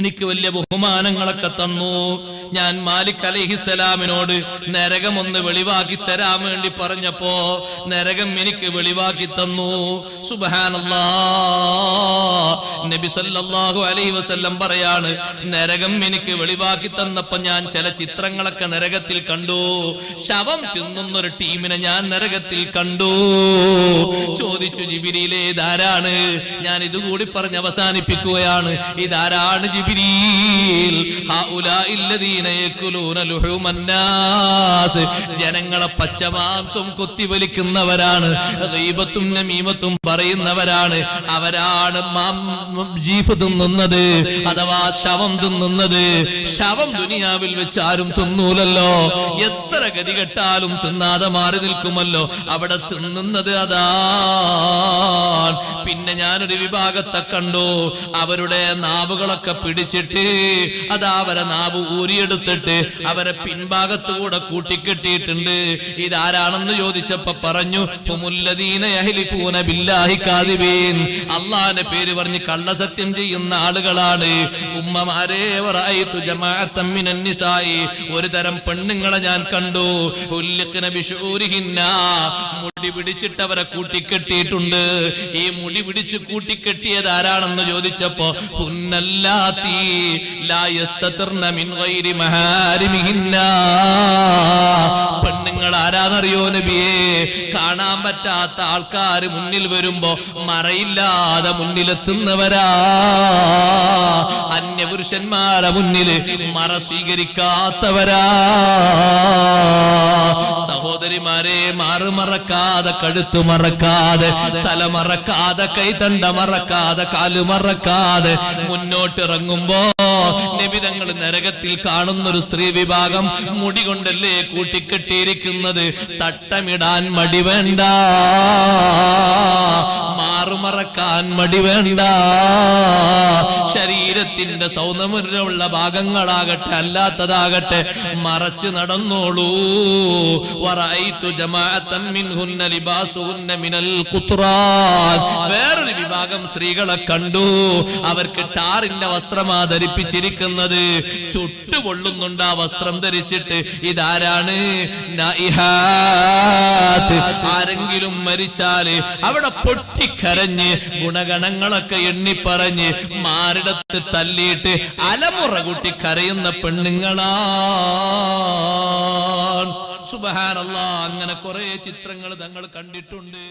എനിക്ക് വലിയ ബഹുമാനങ്ങളൊക്കെ തന്നു. ഞാൻ മാലിക് അലഹിസലാമിനോട് നരകം ഒന്ന് വെളിവാക്കി തരാൻ വേണ്ടി പറഞ്ഞപ്പോ നരകം എനിക്ക് വെളിവാക്കി തന്നു. നബി സല്ലല്ലാഹു അലൈഹി വസല്ലം പറയാണ് നരകം എനിക്ക് വെളിവാക്കി തന്നപ്പോ ഞാൻ ചില ചിത്രങ്ങളൊക്കെ നരകത്തിൽ കണ്ടു. ശവം തിന്നുന്ന ഒരു ടീമിനെ ഞാൻ നരകത്തിൽ കണ്ടു. ചോദിച്ചു ജിബിരിയിലെ ഇതാരാണ് ഞാൻ ഇതുകൂടി പറഞ്ഞ് അവസാനിപ്പിക്കുകയാണ്. ഇതാരാണ് ജിബിരിൽ ജനങ്ങളെ പച്ചമാംസം കൊത്തിവലിക്കുന്നവരാണ് ദൈവത്തും നമീമത്തും പറയുന്നവരാണ്. അവരാണ് ജീഫ് തിന്നുന്നത് അഥവാ ശവം തിന്നുന്നത്. ശവം ദുനിയാവിൽ വെച്ച് ആരും തിന്നൂലല്ലോ. എത്ര ഗതികെട്ടാലും തിന്നാതെ മാറി നിൽക്കുമല്ലോ. അവിടെ തിന്നുന്നത് അതാ. പിന്നെ ഞാനൊരു വിഭാഗത്തെ കണ്ടു. അവരുടെ നാവുകളൊക്കെ പിടിച്ചിട്ട് അതാ അവരെ നാവ് ഊരിയെടുത്തിട്ട് അവരെ പിൻഭാഗത്തുകൂടെ കൂട്ടിക്കെട്ടിയിട്ടുണ്ട്. ഇതാരാണെന്ന് ചോദിച്ചപ്പോ പറഞ്ഞു അള്ളാന്റെ പേര് പറഞ്ഞ് കള്ളസത്യം ചെയ്യുന്ന ആളുകളാണ്. ഉമ്മമാരെ ഒരു തരം പെണ്ണുങ്ങളെ ഞാൻ കണ്ടു. ഉല്ലിഖ്ന ബിശൂരിഹിന്ന മുടി പിടിച്ചിട്ട് അവരെ കൂട്ടിക്കെട്ടിയിട്ടുണ്ട്. ഈ മുടി പിടിച്ച് കൂട്ടിക്കെട്ടിയത് ആരാണെന്ന് ചോദിച്ചപ്പോ പെണ്ണുങ്ങൾ ആരാന്നറിയോ നബിയെ? കാണാൻ പറ്റാത്ത ആൾക്കാർ മുന്നിൽ വരുമ്പോ മറയില്ലാതെ മുന്നിലെത്തുന്നവരാ. അന്യപുരുഷന്മാരെ മുന്നിൽ മറ സ്വീകരിക്കാത്തവരാ. സഹോദരിമാരെ മാറു മറക്കാതെ കഴുത്തു മറക്കാതെ തല മറക്കാതെ കൈതണ്ട മറക്കാതെ കാലു മറക്കാതെ മുന്നോട്ടിറങ്ങുമ്പോ നിബിതങ്ങൾ നരകത്തിൽ കാണുന്ന ഒരു സ്ത്രീ വിഭാഗം മുടി കൊണ്ടല്ലേ കൂട്ടിക്കെട്ടിയിരിക്കുന്നത്? തട്ടമിടാൻ മടി വേണ്ട. മാറുമറക്കാൻ മടി വേണ്ട. ശരീരത്തിന്റെ സൗന്ദര്യമുള്ള ഭാഗങ്ങളാകട്ടെ അല്ലാത്തതാകട്ടെ മറച്ചു നടന്നോളൂ. വേറൊരു വിഭാഗം സ്ത്രീകളെ കണ്ടു. അവർക്ക് ടാറിന്റെ വസ്ത്രമാ ധരിപ്പിച്ചിരിക്കുന്നത്. ചുട്ടുപൊള്ളുന്നുണ്ട് ആ വസ്ത്രം ധരിച്ചിട്ട്. ഇതാരാണ്. ആരെങ്കിലും മരിച്ചാൽ അവിടെ പൊട്ടിക്കരഞ്ഞ് ഗുണഗണങ്ങളൊക്കെ എണ്ണിപ്പറഞ്ഞ് മാറിടത്ത് തല്ലിയിട്ട് അലമുറ കൂട്ടി കരയുന്ന പെണ്ണുങ്ങളാ. സുബഹാനല്ല അങ്ങനെ കുറെ ചിത്രങ്ങൾ തങ്ങൾ കണ്ടിട്ടുണ്ട്.